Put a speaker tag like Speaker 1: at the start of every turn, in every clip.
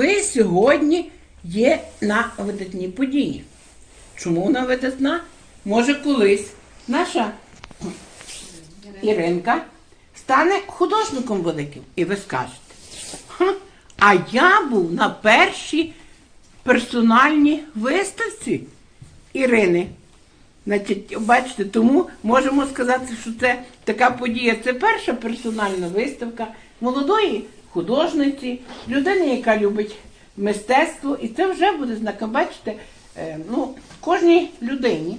Speaker 1: ви сьогодні є на видатній події. Чому вона видатна? Може, колись наша Іринка стане художником великим. І ви скажете. «Ха, а я був на першій персональній виставці Ірини. Значить, бачите, тому можемо сказати, що це така подія. Це перша персональна виставка молодої художниці, людини, яка любить мистецтво, і це вже буде знаком. Бачите, е, ну, кожній людині,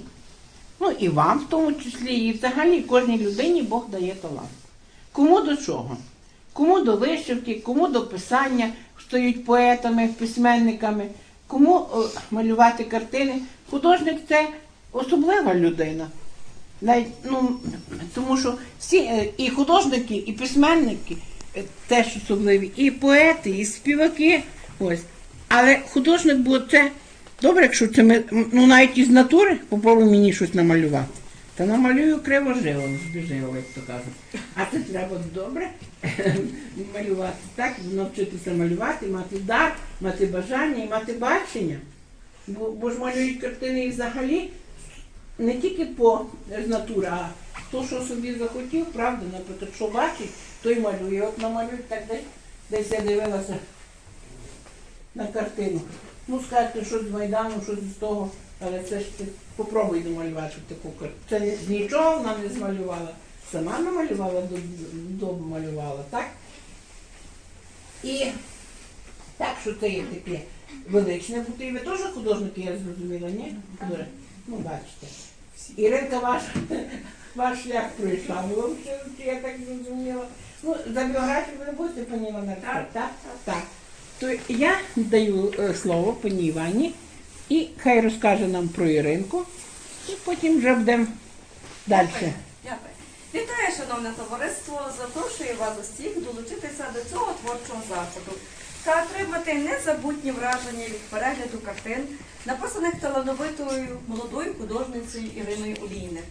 Speaker 1: ну і вам в тому числі, і взагалі кожній людині Бог дає талант. Кому до чого? Кому до вишивки, кому до писання, стають поетами, письменниками, кому е, малювати картини. Художник це особлива людина. Навіть, ну, тому що всі е, і художники, і письменники теж особливі, і поети, і співаки. Ось. Але художник бо це добре, якщо це ми, ну навіть із натури попробуй мені щось намалювати. Та намалюю криво живо, збіжило, як то кажуть. А це треба добре малювати, так, навчитися малювати, мати дар, мати бажання і мати бачення. Бо, бо ж малюють картини і взагалі не тільки по з натури, а то, що собі захотів, правда, наприклад, що бачить, той малює. От намалюють так десь, десь я дивилася на картину. Ну, скажете, щось з Майдану, щось з того, але це ж ти попробуй намалювати таку картину. Це нічого вона не змалювала. Сама намалювала, до- вдома малювала, так? І так, що це є таке величне бути. І ви теж художники, я зрозуміла, ні? Ну, бачите. Іринка ваш, ваш шлях пройшла, ви взагалі, я так зрозуміла. Ну, за біографію ви не будете, пані Івана, так? Так. так. То я даю е, слово пані Івані, і хай розкаже нам про Іринку, і потім вже будемо далі.
Speaker 2: Дякую. Вітаю, шановне товариство. Запрошую вас усіх долучитися до цього творчого заходу та отримати незабутні враження від перегляду картин, написаних талановитою молодою художницею Іриною Олійник,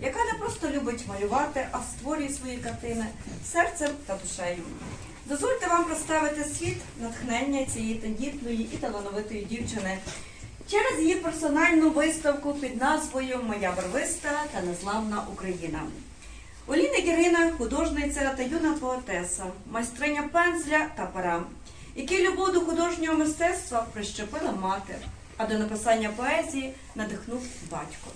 Speaker 2: яка не просто любить малювати, а створює свої картини серцем та душею. Дозвольте вам представити світ натхнення цієї тендітної і талановитої дівчини через її персональну виставку під назвою Моя барвиста та незламна Україна. Оліна Ірина художниця та юна поетеса, майстриня пензля та пера, які любов до художнього мистецтва прищепила мати, а до написання поезії надихнув батько.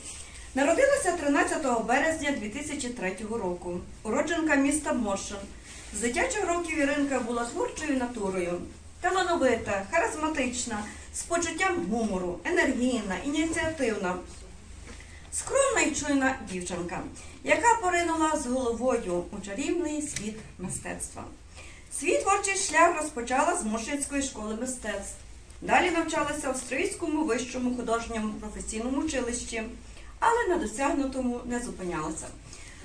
Speaker 2: Народилася 13 березня 2003 року, уродженка міста Мошин. З дитячих років Іринка була творчою натурою, талановита, харизматична, з почуттям гумору, енергійна, ініціативна, скромна і чуйна дівчинка, яка поринула з головою у чарівний світ мистецтва. Свій творчий шлях розпочала з Мошинської школи мистецтв. Далі навчалася в Австрійському вищому художньому професійному училищі, але на досягнутому не зупинялася.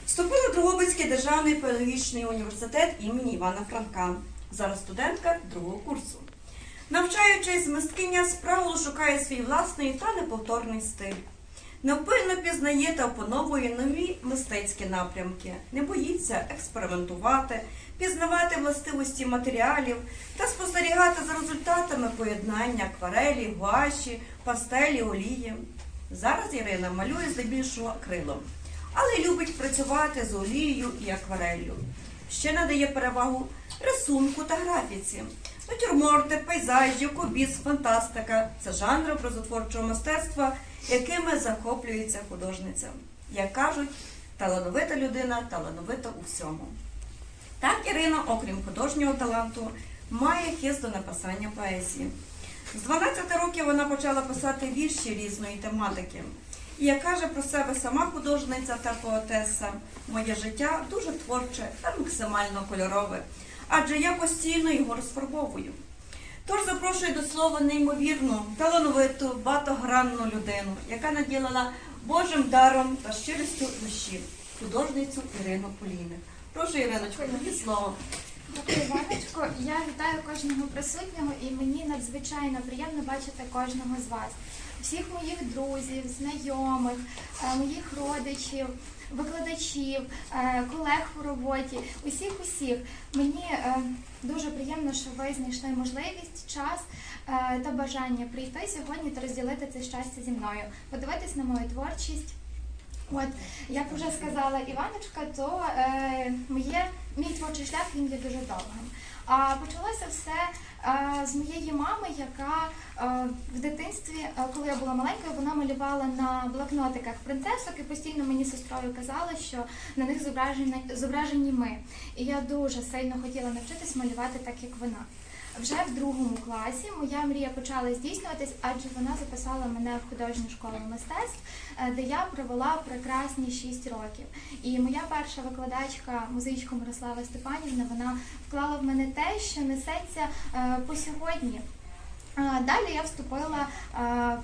Speaker 2: Вступила в Дрогобицький державний педагогічний університет імені Івана Франка. Зараз студентка другого курсу. Навчаючись, мисткиня справу шукає свій власний та неповторний стиль. Невпинно пізнає та опановує нові мистецькі напрямки, не боїться експериментувати, пізнавати властивості матеріалів та спостерігати за результатами поєднання акварелі, гуаші, пастелі, олії. Зараз Ірина малює здебільшого акрилом, але любить працювати з олією і аквареллю. Ще надає перевагу рисунку та графіці. Натюрморти, пейзажі, кубіс, фантастика це жанри прозотворчого мистецтва, якими захоплюється художниця. Як кажуть, талановита людина талановита у всьому. Так Ірина, окрім художнього таланту, має хист до написання поезії. З 12 років вона почала писати вірші різної тематики. І як каже про себе сама художниця та поетеса, моє життя дуже творче та максимально кольорове, адже я постійно його розфарбовую. Тож запрошую до слова неймовірну, талановиту, багатогранну людину, яка наділена Божим даром та щирістю душі, художницю Ірину Поліник. Прошу, Іриночко, тобі слово.
Speaker 3: Дякую. Я вітаю кожного присутнього і мені надзвичайно приємно бачити кожного з вас. Всіх моїх друзів, знайомих, е, моїх родичів. викладачів, е, колег у роботі, усіх усіх. Мені е, дуже приємно, що ви знайшли можливість, час та бажання прийти сьогодні та розділити це щастя зі мною, подивитись на мою творчість. От, як вже сказала Іваночка, то е, моє, мій творчий шлях він є дуже довгим. А почалося все е, з моєї мами, яка е, в дитинстві, е, коли я була маленькою, вона малювала на блокнотиках принцесок і постійно мені сестрою казала, що на них зображені, зображені ми. І я дуже сильно хотіла навчитись малювати так, як вона. Вже в другому класі моя мрія почала здійснюватись, адже вона записала мене в художню школу мистецтв, е, де я провела прекрасні 6 років. І моя перша викладачка, музичка Мирослава Степанівна, вона вклала в мене те, що несеться е, по сьогодні. Далі я вступила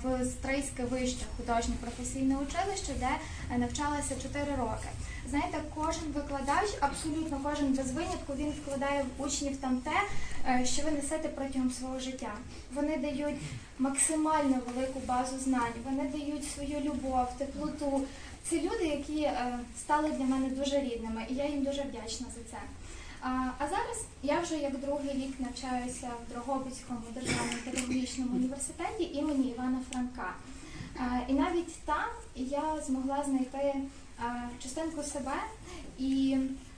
Speaker 3: в Стрийське вище художнє професійне училище, де е, навчалася 4 роки. Знаєте, кожен викладач, абсолютно кожен без винятку, він вкладає в учнів там те, е, що ви несете протягом свого життя. Вони дають максимально велику базу знань, вони дають свою любов, теплоту. Це люди, які е, стали для мене дуже рідними, і я їм дуже вдячна за це. А, зараз я вже як другий рік навчаюся в Дрогобицькому державному педагогічному університеті імені Івана Франка. І навіть там я змогла знайти частинку себе і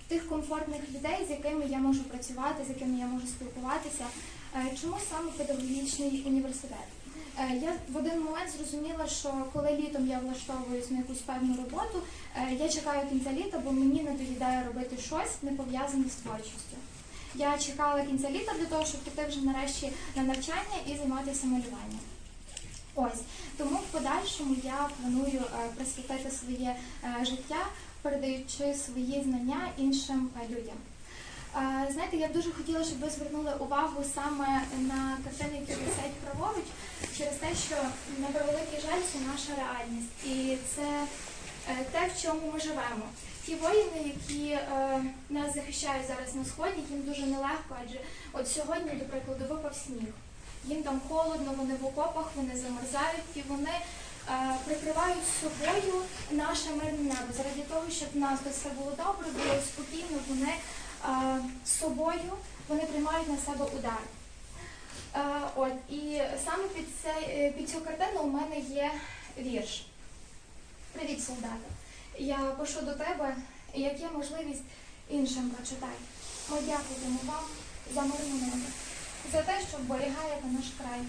Speaker 3: тих комфортних людей, з якими я можу працювати, з якими я можу спілкуватися. Е, Чому саме педагогічний університет? Е, Я в один момент зрозуміла, що коли літом я влаштовуюсь на якусь певну роботу, е, я чекаю кінця літа, бо мені не доїдає робити щось не пов'язане з творчістю. Я чекала кінця літа для того, щоб піти вже нарешті на навчання і займатися малюванням. Ось тому в подальшому я планую е, присвятити своє життя, передаючи свої знання іншим людям. Знаєте, я б дуже хотіла, щоб ви звернули увагу саме на картини, які висять праворуч, через те, що на превеликий жаль це наша реальність, і це е, те, в чому ми живемо. Ті воїни, які е, нас захищають зараз на сході, їм дуже нелегко, адже от сьогодні, до прикладу, випав сніг. Їм там холодно, вони в окопах, вони замерзають і вони е, прикривають собою наше мирне небо. Заради того, щоб в нас все було добре, було спокійно, вони е, собою вони приймають на себе удар. Е, от, і саме під, цей, е, під цю картину у мене є вірш. Привіт, солдати. Я пишу до тебе, як є можливість іншим прочитай. Ми дякуємо вам за мирне небо, за те, що вберігаєте наш край.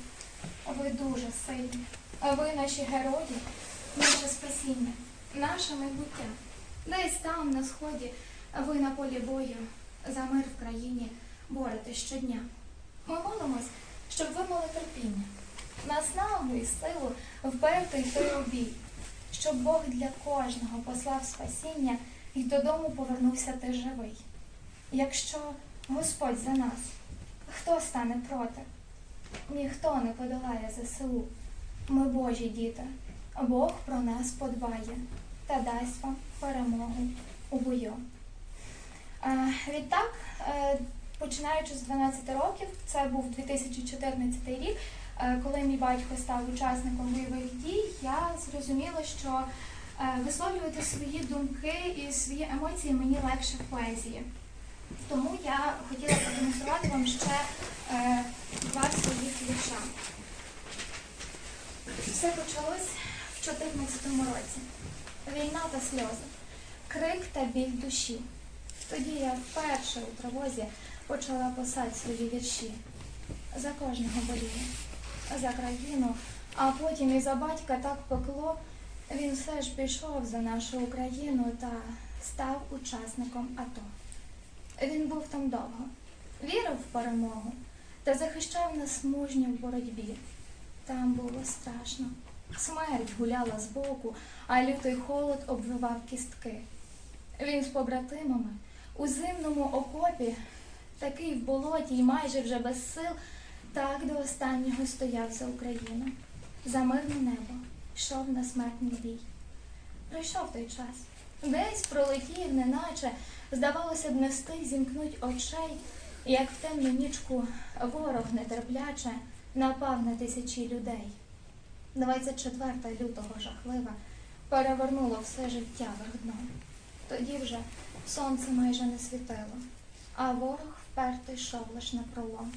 Speaker 3: Ви дуже сильні. Ви наші герої, наше спасіння, наше майбуття. Десь там, на сході, ви на полі бою за мир в країні боретесь щодня. Ми молимось, щоб ви мали терпіння, наснагу і силу вперто йти у щоб Бог для кожного послав спасіння і додому повернувся ти живий. Якщо Господь за нас, хто стане проти? Ніхто не подолає ЗСУ. Ми Божі діти, Бог про нас подбає та дасть вам перемогу у бою. Е, Відтак, е, починаючи з 12 років, це був 2014 рік, е, коли мій батько став учасником бойових дій, я зрозуміла, що висловлювати свої думки і свої емоції мені легше в поезії. Тому я хотіла продемонструвати вам ще два своїх вірша. Все почалось в 2014 році. Війна та сльози, крик та біль душі. Тоді я вперше у тривозі почала писати свої вірші. За кожного болію, за країну, а потім і за батька так пекло. Він все ж пішов за нашу Україну та став учасником АТО. Він був там довго, вірив в перемогу та захищав нас мужньо в боротьбі. Там було страшно. Смерть гуляла збоку, а лютий холод обвивав кістки. Він з побратимами у зимному окопі, такий в болоті й майже вже без сил, так до останнього стояв за Україну. За мирне небо йшов на смертний бій. Прийшов той час. Десь пролетів, неначе, здавалося б, не встиг зімкнуть очей, як в темну нічку ворог нетерпляче напав на тисячі людей. 24 лютого жахлива перевернуло все життя вверх. Тоді вже сонце майже не світило, а ворог вперто йшов лиш на пролом.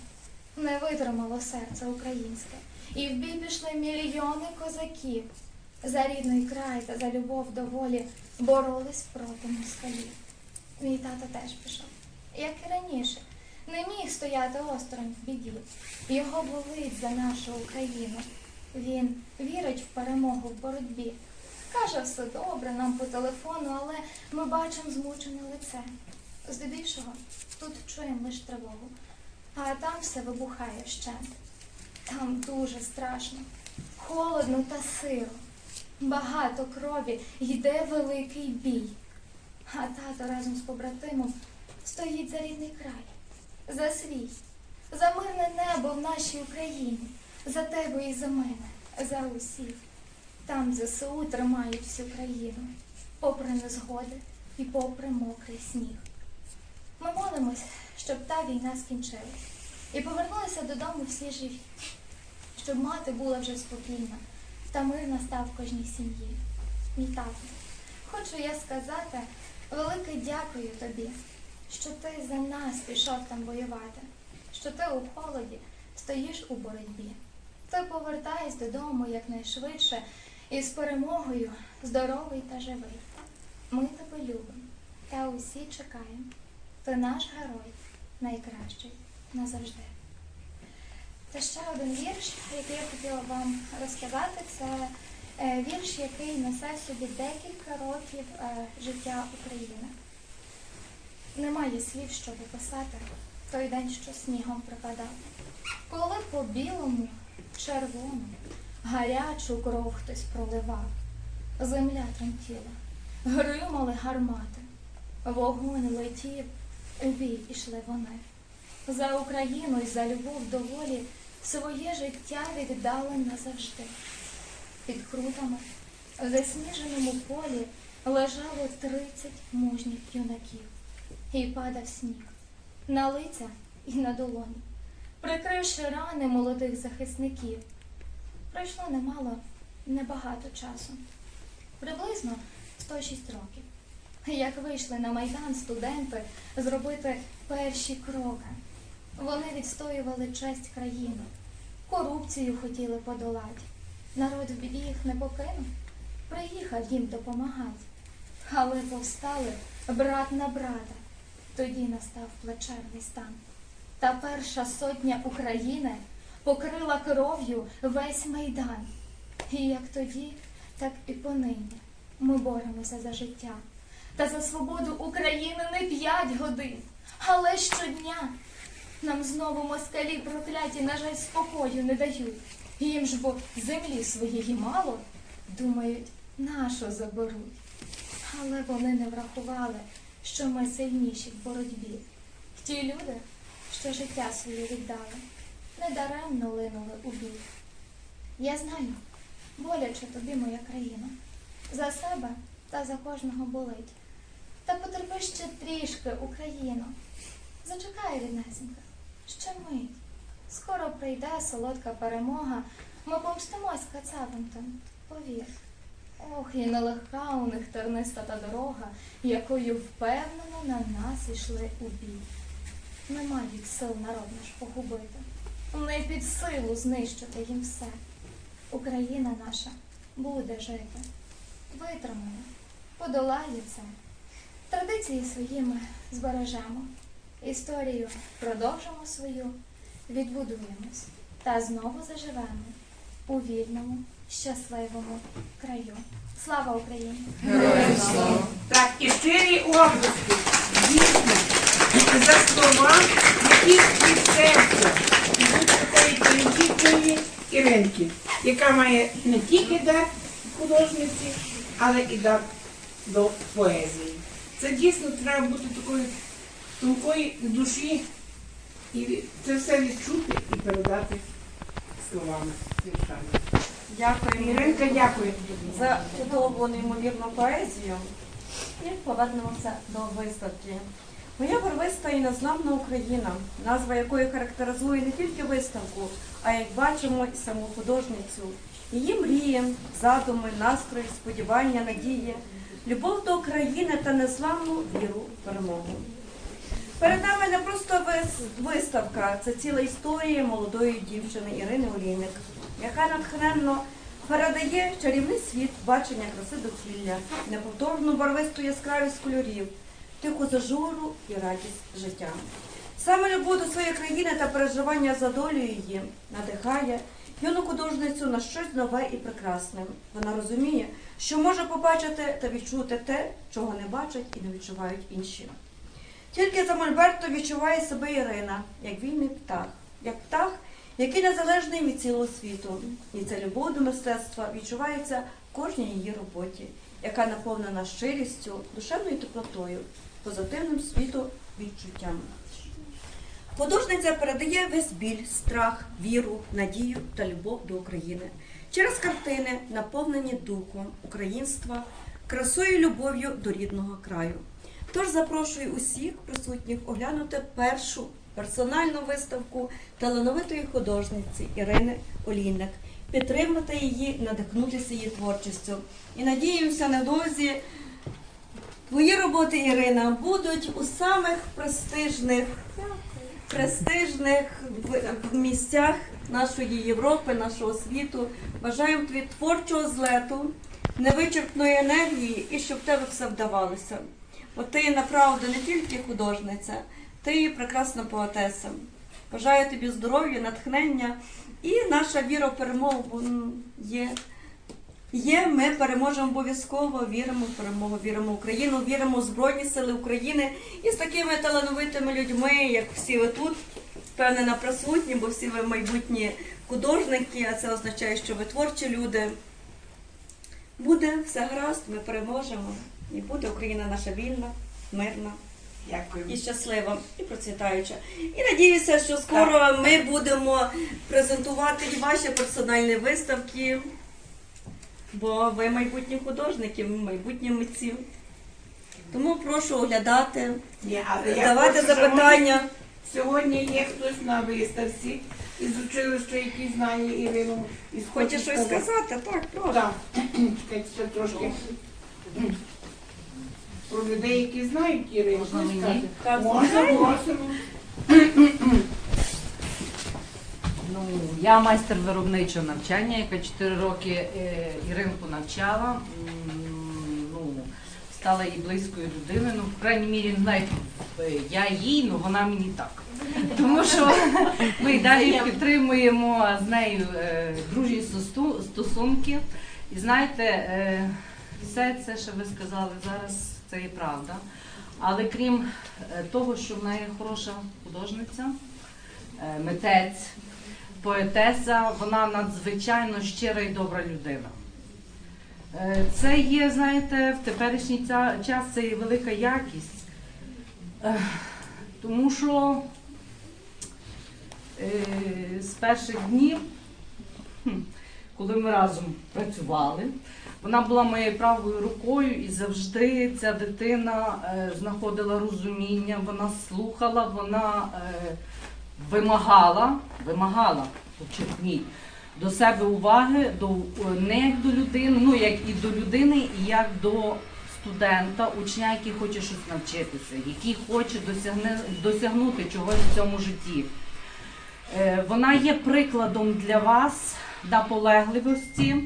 Speaker 3: Не витримало серце українське, і в бій пішли мільйони козаків. За рідний край та за любов до волі боролись проти москалів. Мій тато теж пішов, як і раніше, не міг стояти осторонь в біді. Його болить за нашу Україну. Він вірить в перемогу в боротьбі. Каже, все добре нам по телефону, але ми бачимо змучене лице. Здебільшого тут чуємо лише тривогу, а там все вибухає вщент. Там дуже страшно, холодно та сиро. Багато крові йде великий бій. А тато разом з побратимом стоїть за рідний край, за свій, за мирне небо в нашій Україні, за тебе і за мене, за усіх. Там ЗСУ тримають всю країну, попри незгоди і попри мокрий сніг. Ми молимось, щоб та війна скінчилась і повернулися додому всі живі, щоб мати була вже спокійна та мир настав кожній сім'ї. Мій тато, хочу я сказати велике дякую тобі, що ти за нас пішов там воювати, що ти у холоді стоїш у боротьбі. Ти повертайся додому якнайшвидше і з перемогою здоровий та живий. Ми тебе любимо та усі чекаємо. Ти наш герой, найкращий назавжди. Та ще один вірш, який я хотіла вам розказати, це е, вірш, який несе собі декілька років е, життя України. Немає слів, щоб описати той день, що снігом припадав. Коли по білому, червоному, гарячу кров хтось проливав, земля тремтіла, гримали гармати, вогонь летів, у бій ішли вони. За Україну і за любов до волі своє життя віддали назавжди. Під крутами в засніженому полі лежало тридцять мужніх юнаків, і падав сніг на лиця і на долоні, прикривши рани молодих захисників. Пройшло немало, небагато часу, приблизно 106 років. Як вийшли на Майдан студенти зробити перші кроки. Вони відстоювали честь країни, корупцію хотіли подолати. Народ їх не покинув, приїхав їм допомагати. Але повстали брат на брата. Тоді настав плечерний стан. Та перша сотня України покрила кров'ю весь майдан. І як тоді, так і понині ми боремося за життя. Та за свободу України не п'ять годин, але щодня. Нам знову москалі прокляті, на жаль, спокою не дають. Їм ж бо землі своєї мало, думають, нашу заберуть. Але вони не врахували, що ми сильніші в боротьбі. Ті люди, що життя своє віддали, недаремно линули у бій. Я знаю, боляче тобі моя країна, за себе та за кожного болить. Та потерпи ще трішки, Україно. Зачекай, ріднесенька, ще мить. Скоро прийде солодка перемога. Ми помстимось кацапам, повір. Ох, і нелегка у них терниста та дорога, якою впевнено на нас ішли у бій. Не мають сил народ наш погубити, не під силу знищити їм все. Україна наша буде жити, витримає, подолає це. Традиції своїми збережемо, історію продовжимо свою, відбудуємось та знову заживемо у вільному, щасливому краю. Слава Україні!
Speaker 1: Так, і щирі області, дійсно, за слова, які від серця такої Іринки, яка має не тільки дар художниці, але і дар до поезії. Це дійсно треба бути такою тонкої душі і це все відчути і передати словами, віршами.
Speaker 2: Дякуємо
Speaker 1: Іринка, дякую
Speaker 2: за чудову неймовірну поезію. І повернемося до виставки. Моя барвиста і незламна Україна, назва якої характеризує не тільки виставку, а як бачимо і саму художницю. її мрії, задуми, настрої, сподівання, надії, любов до України та незламну віру в перемогу. Перед нами не просто виставка, це ціла історія молодої дівчини Ірини Олійник, яка натхненно передає чарівний світ бачення краси довкілля, неповторну барвисту яскравість кольорів, тиху зажуру і радість життя. Саме любов до своєї країни та переживання за долю її надихає юну художницю на щось нове і прекрасне. Вона розуміє, що може побачити та відчути те, чого не бачать і не відчувають інші. Тільки за Мольберто відчуває себе Ірина, як вільний птах, як птах, який незалежний від цілого світу. І ця любов до мистецтва відчувається в кожній її роботі, яка наповнена щирістю, душевною теплотою, позитивним світу відчуттям. Художниця передає весь біль, страх, віру, надію та любов до України через картини, наповнені духом українства, красою і любов'ю до рідного краю. Тож запрошую усіх присутніх оглянути першу персональну виставку талановитої художниці Ірини Олійник, підтримати її, надихнутися її творчістю. І надіємося, недовзі твої роботи, Ірина, будуть у самих престижних престижних місцях нашої Європи, нашого світу. Бажаємо тобі творчого злету, невичерпної енергії і щоб в тебе все вдавалося. Бо ти направду не тільки художниця, ти і прекрасна поетеса. Бажаю тобі здоров'я, натхнення і наша віра в перемогу є. Є, ми переможемо обов'язково, віримо в перемогу, віримо в Україну, віримо в Збройні Сили України і з такими талановитими людьми, як всі ви тут, впевнена присутні, бо всі ви майбутні художники, а це означає, що ви творчі люди. Буде все гаразд, ми переможемо. І буде Україна наша вільна, мирна
Speaker 1: Дякую.
Speaker 2: і щаслива, і процвітаюча. І надіюся, що скоро ми будемо презентувати і ваші персональні виставки, бо ви майбутні художники, ви майбутні митці. Тому прошу оглядати,
Speaker 1: Ні, але я
Speaker 2: давати
Speaker 1: хочу, щоб
Speaker 2: запитання.
Speaker 1: Сьогодні є хтось на виставці із училища, які знає Ірину. І
Speaker 2: Хочеш щось сказати? Так, прошу.
Speaker 1: Так, чекайте ще трошки. Про людей, які знають Ірину.
Speaker 4: Можна мені?
Speaker 2: Так,
Speaker 1: Можна,
Speaker 2: звичайно.
Speaker 1: просимо.
Speaker 4: Ну, я майстер виробничого навчання, яка 4 роки е, Іринку навчала. Ну, стала їй близькою людиною. Ну, в крайній мірі, не знаю, е, я їй, ну вона мені так. Тому що ми й далі підтримуємо з нею е, дружні стосунки. І знаєте, е, все це, що ви сказали зараз, це і правда. Але крім того, що в неї хороша художниця, митець, поетеса, вона надзвичайно щира і добра людина. Е, Це є, знаєте, в теперішній час це є велика якість. Е, Тому що е, з перших днів, коли ми разом працювали, вона була моєю правою рукою і завжди ця дитина знаходила розуміння, вона слухала, вона вимагала, вимагала, почерпніть, до себе уваги, до, е, не як до людини, ну як і до людини, і як до студента, учня, який хоче щось навчитися, який хоче досягне, досягнути чогось в цьому житті. Е, Вона є прикладом для вас наполегливості.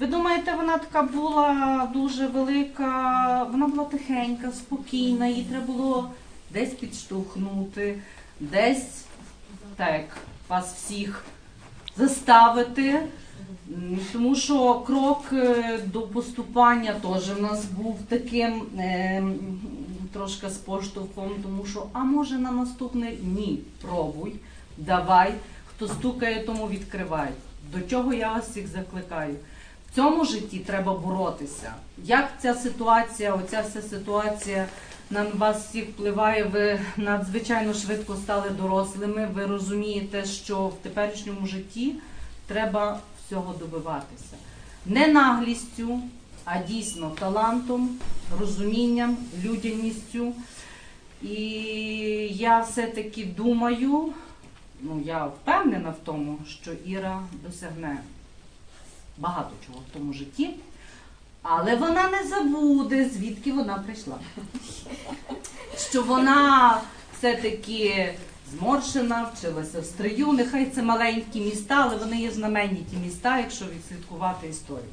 Speaker 4: Ви думаєте, вона така була дуже велика, вона була тихенька, спокійна, їй треба було десь підштовхнути, десь так, вас всіх заставити. Тому що крок е, до поступання теж в нас був таким е, трошки з поштовхом, тому що, а може на наступний ні, пробуй, давай. Хто стукає, тому відкривай. До чого я вас всіх закликаю? В цьому житті треба боротися. Як ця ситуація, оця вся ситуація на вас всіх впливає, ви надзвичайно швидко стали дорослими. Ви розумієте, що в теперішньому житті треба всього добиватися. Не наглістю, а дійсно талантом, розумінням, людяністю. І я все-таки думаю, ну я впевнена в тому, що Іра досягне багато чого в тому житті. Але вона не забуде, звідки вона прийшла. Що вона все-таки зморшена, вчилася в стрию. Нехай це маленькі міста, але вони є знаменіті міста, якщо відслідкувати історію.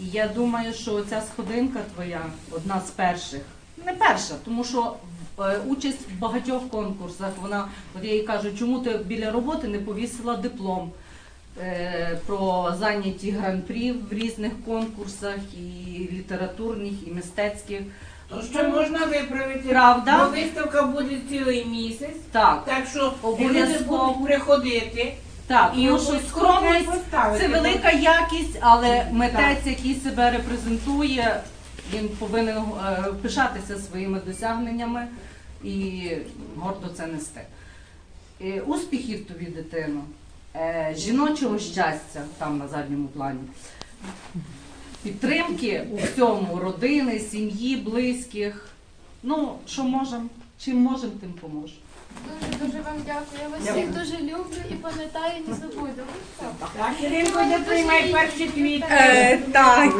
Speaker 4: І я думаю, що ця сходинка твоя одна з перших. Не перша, тому що е, участь в багатьох конкурсах. Вона, от я їй кажу, чому ти біля роботи не повісила диплом про зайняті гран-прі в різних конкурсах, і літературних, і мистецьких.
Speaker 1: То що можна виправити?
Speaker 4: Правда?
Speaker 1: Бо виставка буде цілий місяць,
Speaker 4: Так,
Speaker 1: так що
Speaker 4: Обов'язково.
Speaker 1: люди будуть приходити.
Speaker 4: так,
Speaker 1: І
Speaker 4: тому що скромність це велика якість, але митець, який себе репрезентує, він повинен е, пишатися своїми досягненнями і гордо це нести. Е, Успіхів тобі, дитино, е, жіночого щастя там на задньому плані. Підтримки у всьому родини, сім'ї, близьких. Ну, що можемо, чим можемо, тим поможемо.
Speaker 3: Дуже дуже вам дякую. Я вас всіх дуже люблю і пам'ятаю, не забуду.
Speaker 1: Так, Іринко, де приймай перші квіти.
Speaker 2: Е, так,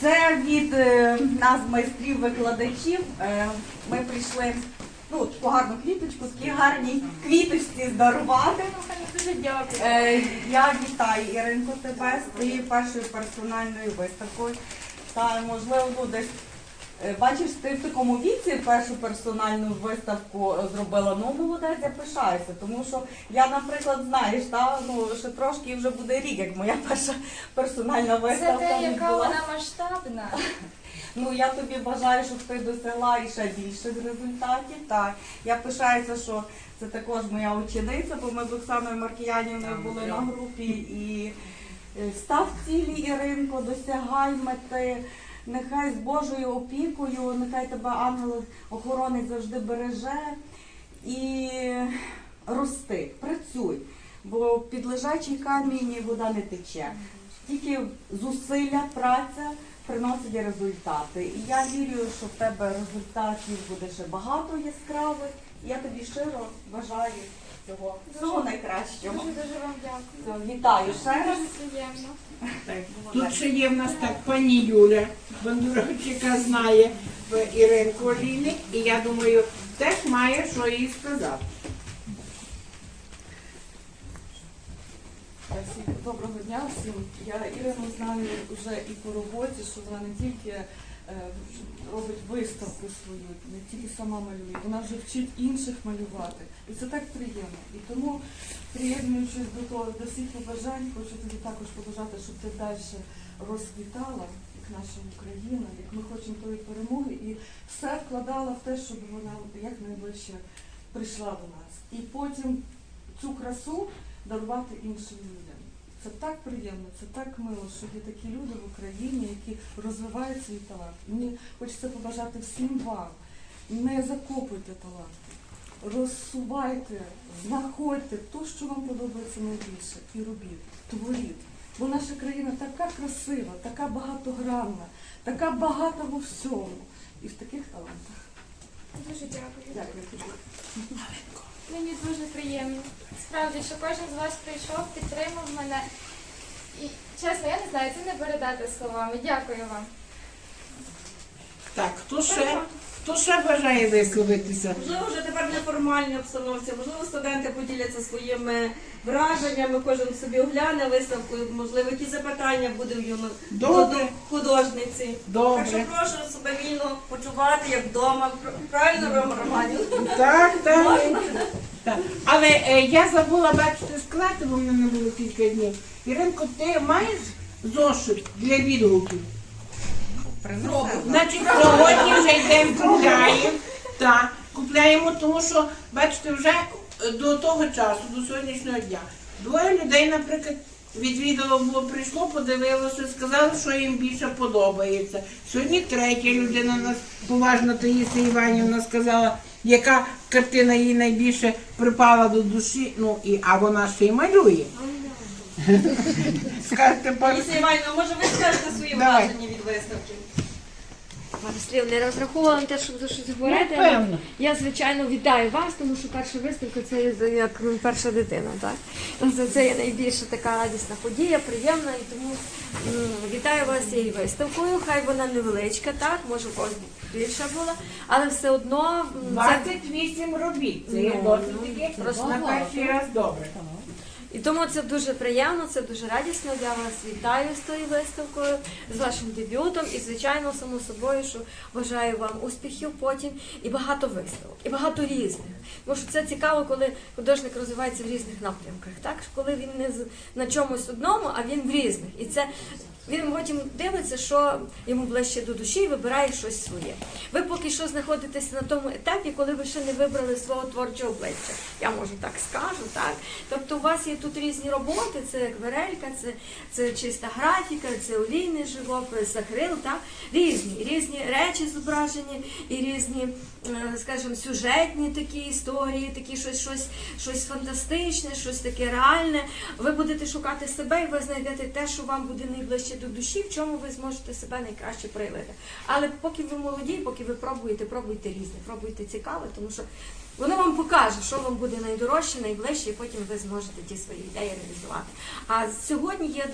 Speaker 2: це від е, нас, майстрів-викладачів. Е, ми прийшли ну, таку гарну квіточку, такі гарні квіточці здарувати.
Speaker 3: Дуже дякую.
Speaker 2: Е, я вітаю Іринко тебе з твоєю першою персональною виставкою. Та можливо ну, десь. е, Бачиш, ти в такому віці першу персональну виставку зробила. Ну, молодець, я пишаюся, тому що я, наприклад, знаєш, та, ну, ще трошки вже буде рік, як моя перша персональна
Speaker 3: Це
Speaker 2: виставка
Speaker 3: те, яка
Speaker 2: відбулася.
Speaker 3: вона масштабна.
Speaker 2: Ну я тобі бажаю, щоб ти досягла і ще більших результатів. Так я пишаюся, що це також моя учениця, бо ми з Оксаною Маркіянівною були на групі і е, став цілі Іринко, досягай мети. Нехай з Божою опікою, нехай тебе ангел охоронець завжди береже і рости, працюй, бо під лежачий камінь вода не тече. Тільки зусилля, праця приносить результати. І я вірю, що в тебе результатів буде ще багато яскравих. І я тобі щиро бажаю цього всього найкращого.
Speaker 3: Дуже дуже вам дякую.
Speaker 2: Все, Вітаю ще раз.
Speaker 3: Дуже приємно.
Speaker 1: Так, Тут ще є в нас так пані Юля Бандурович, яка знає в Іринку Олійник, і я думаю, теж має що їй сказати.
Speaker 5: Всім доброго дня всім. Я Ірину знаю вже і по роботі, що вона не тільки е, робить виставку свою, не тільки сама малює, вона вже вчить інших малювати. І це так приємно. І тому, приєднуючись до того, до всіх побажань, хочу тобі також побажати, щоб ти далі розквітала, як наша Україна, як ми хочемо тої перемоги, і все вкладала в те, щоб вона якнайближче прийшла до нас. І потім цю красу дарувати іншим людям. Це так приємно, це так мило, що є такі люди в Україні, які розвивають свій талант. Мені хочеться побажати всім вам. Не закопуйте таланти, розсувайте, знаходьте те, що вам подобається найбільше, і робіть, творіть. Бо наша країна така красива, така багатогранна, така багата во всьому. І в таких талантах.
Speaker 3: Дуже дякую.
Speaker 5: Дякую.
Speaker 3: Мені дуже приємно. Справді, що кожен з вас прийшов, підтримав мене. І чесно, я не знаю, це не передати словами. Дякую вам.
Speaker 1: Так, хто ще? Хто ще бажає висловитися?
Speaker 2: Можливо, вже тепер в неформальній обстановці, можливо, студенти поділяться своїми враженнями, кожен собі огляне виставку, можливо, які запитання буде в юно
Speaker 1: Добре.
Speaker 2: художниці. Так що прошу себе вільно почувати, як вдома. Правильно, Рома Романів?
Speaker 1: Так, так. так. Але е, я забула бачити сказати, бо в мене не було кілька днів. Іринко, ти маєш зошит для відгуків? Значить, сьогодні вже йдемо купляємо. Так, купляємо, тому що, бачите, вже е, до того часу, до сьогоднішнього дня, двоє людей, наприклад, відвідало було, прийшло, подивилося, сказали, що їм більше подобається. Сьогодні третя людина нас поважна Таїса Іванівна сказала, яка картина їй найбільше припала до душі. Ну і а вона ще й малює. Скажете, пан-
Speaker 2: Ліся Іванівна, може ви скажете свої
Speaker 1: Давай.
Speaker 2: враження від виставки?
Speaker 6: Пару слів не розраховувала на те, що буду щось говорити. але
Speaker 1: Напевно.
Speaker 6: Я, звичайно, вітаю вас, тому що перша виставка це як перша дитина. Так? Тобто це є найбільша така радісна подія, приємна, і тому м, вітаю вас з цією виставкою. Хай вона невеличка, так, може у когось більша була, але все одно м, це
Speaker 1: 28 робіт. Це є
Speaker 6: Ну,
Speaker 1: досить таки
Speaker 6: просто
Speaker 1: на перший раз добре.
Speaker 6: І тому це дуже приємно, це дуже радісно. Я вас вітаю з тою виставкою, з вашим дебютом. І, звичайно, само собою, що бажаю вам успіхів потім і багато виставок, і багато різних. Тому що це цікаво, коли художник розвивається в різних напрямках. Так, коли він не на чомусь одному, а він в різних. І це він потім дивиться, що йому ближче до душі і вибирає щось своє. Ви поки що знаходитесь на тому етапі, коли ви ще не вибрали свого творчого обличчя. Я можу так скажу, так. Тобто у вас є тут різні роботи, це акварелька, це, це чиста графіка, це олійний живопис, акрил, так? Різні, різні речі зображені і різні, скажімо, сюжетні такі історії, такі щось, щось, щось фантастичне, щось таке реальне. Ви будете шукати себе і ви знайдете те, що вам буде найближче до душі, в чому ви зможете себе найкраще проявити. Але поки ви молоді, поки ви пробуєте, пробуйте різне, пробуйте цікаве, тому що воно вам покаже, що вам буде найдорожче, найближче, і потім ви зможете ті свої ідеї реалізувати. А сьогодні є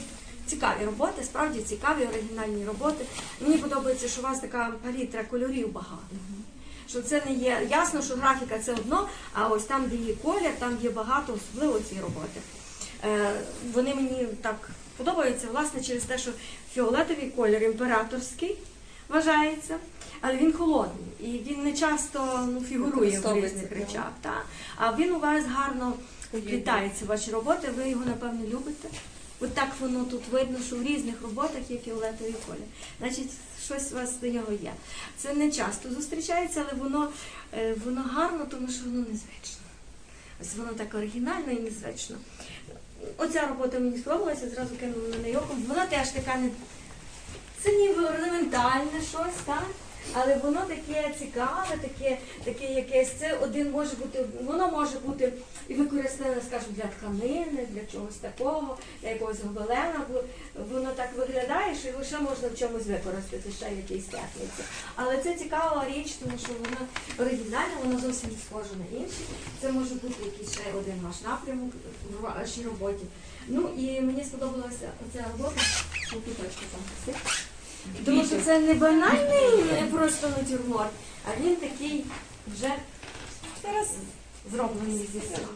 Speaker 6: цікаві роботи, справді цікаві оригінальні роботи. Мені подобається, що у вас така палітра кольорів багато. Що це не є ясно, що графіка це одно, а ось там, де є колір, там є багато, особливо ці роботи. Е, вони мені так подобаються, власне, через те, що фіолетовий колір імператорський вважається, але він холодний і він не часто ну, фігурує в різних речах. Та? А він у вас гарно вплітається ваші роботи, ви його, напевно, любите. От так воно тут видно, що в різних роботах є фіолетовий колір. Значить, щось у вас до нього є. Це не часто зустрічається, але воно, е, воно гарно, тому що воно незвично. Ось воно так оригінально і незвично. Оця робота мені сподобалася, зразу кинула на неї. Вона теж така не. Це ніби орнаментальне щось, так? Але воно таке цікаве, таке, таке якесь. Це один може бути, воно може бути і використане, скажімо, для тканини, для чогось такого, для якогось гобелена, воно так виглядає, що його ще можна в чомусь використати, ще в техніці. Але це цікава річ, тому що вона оригінальна, вона зовсім не схожа на інші. Це може бути якийсь ще один ваш напрямок в вашій роботі. Ну і мені сподобалася оця робота, що куточки там. Тому що це не банальний не просто натюрморт, а він такий вже зараз зроблений зі
Speaker 3: дякую.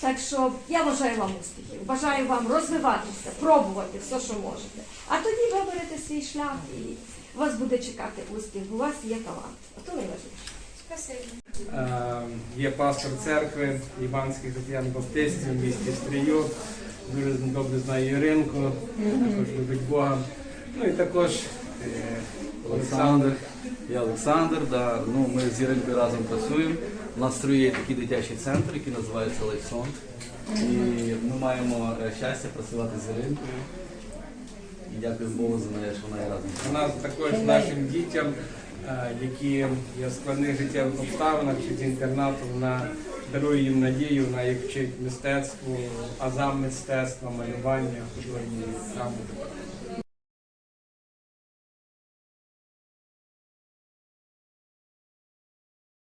Speaker 6: Так що я бажаю вам успіхів, бажаю вам розвиватися, пробувати все, що можете. А тоді виберете свій шлях і вас буде чекати успіх. У вас є талант. А то найважливіше.
Speaker 3: Спасибі.
Speaker 7: Е, Є пастор церкви Іванських Тетян Баптистів в місті Стрию. Дуже добре знає Іринку, також любить Бога. Ну і також е,
Speaker 8: Олександр. Я Олександр. Да. Ну, ми з Іринкою разом працюємо. У нас в Строї є такий дитячий центр, який називається Лейсон. І ми маємо е, щастя працювати з Іринкою. І дякую Богу за неї, що вона є разом.
Speaker 7: У нас також нашим дітям, е, які є в складних життєвих обставинах чи з інтернату, вона дарує їм надію, вона їх вчить мистецтву, азам мистецтва, малювання, художньої роботи.